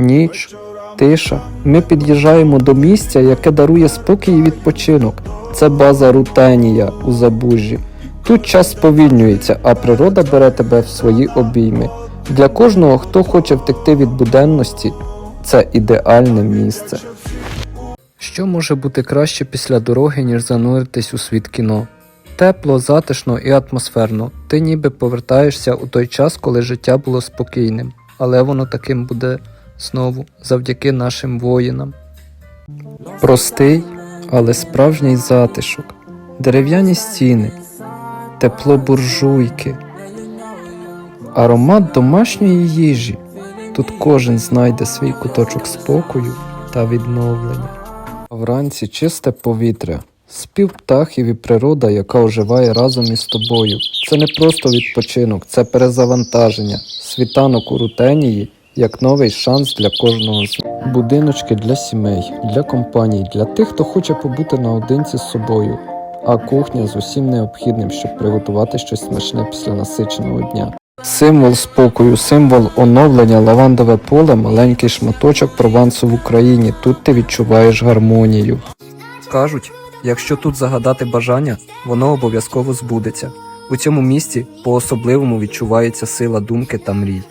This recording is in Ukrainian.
ніч, тиша. Ми під'їжджаємо до місця, яке дарує спокій і відпочинок. Це база Рутенія у Забужжі. Тут час сповільнюється, а природа бере тебе в свої обійми. Для кожного, хто хоче втекти від буденності, це ідеальне місце. Що може бути краще після дороги, ніж зануритись у світ кіно? Тепло, затишно і атмосферно. Ти ніби повертаєшся у той час, коли життя було спокійним, але воно таким буде знову завдяки нашим воїнам. Простий, але справжній затишок, дерев'яні стіни, тепло буржуйки, аромат домашньої їжі. Тут кожен знайде свій куточок спокою та відновлення. А Вранці чисте повітря, спів птахів і природа, яка оживає разом із тобою. Це не просто відпочинок, це перезавантаження. Світанок у рутенії як новий шанс для кожного з будиночки для сімей, для компаній, для тих, хто хоче побути наодинці з собою. А кухня з усім необхідним, щоб приготувати щось смачне після насиченого дня. Символ спокою, символ оновлення, лавандове поле, маленький шматочок провансу в Україні. Тут ти відчуваєш гармонію. Кажуть, якщо тут загадати бажання, воно обов'язково збудеться. У цьому місці по-особливому відчувається сила думки та мрій.